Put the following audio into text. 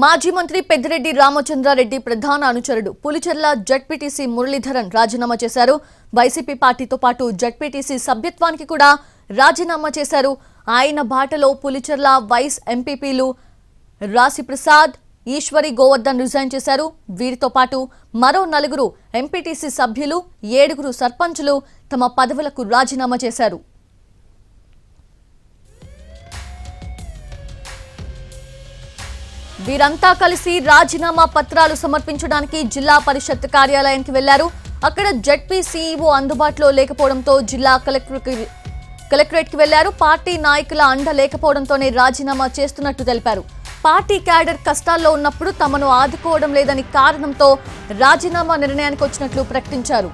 మాజీ మంత్రి పెద్దిరెడ్డి రామచంద్రారెడ్డి ప్రధాన అనుచరుడు పులిచెర్ల జడ్పీటీసీ మురళీధరన్ రాజీనామా చేశారు. వైసీపీ పార్టీతో పాటు జడ్పీటీసీ సభ్యత్వానికి కూడా రాజీనామా చేశారు. ఆయన బాటలో పులిచెర్ల వైస్ ఎంపీపీలు రాశిప్రసాద్ ఈశ్వరి గోవర్ధన్ రిజైన్ చేశారు. వీరితో పాటు మరో నలుగురు ఎంపీటీసీ సభ్యులు ఏడుగురు సర్పంచులు తమ పదవులకు రాజీనామా చేశారు. వీరంతా కలిసి రాజీనామా పత్రాలు సమర్పించడానికి జిల్లా పరిషత్ కార్యాలయానికి వెళ్ళారు. అక్కడ జడ్పీ సీఈఓ అందుబాటులో లేకపోవడంతో జిల్లా కలెక్టర్కి కలెక్టరేట్కి వెళ్ళారు. పార్టీ నాయకుల అండ లేకపోవడంతోనే రాజీనామా చేస్తున్నట్టు తెలిపారు. పార్టీ క్యాడర్ కష్టాల్లో ఉన్నప్పుడు తమను ఆదుకోవడం లేదని కారణంతో రాజీనామా నిర్ణయానికి వచ్చినట్లు ప్రకటించారు.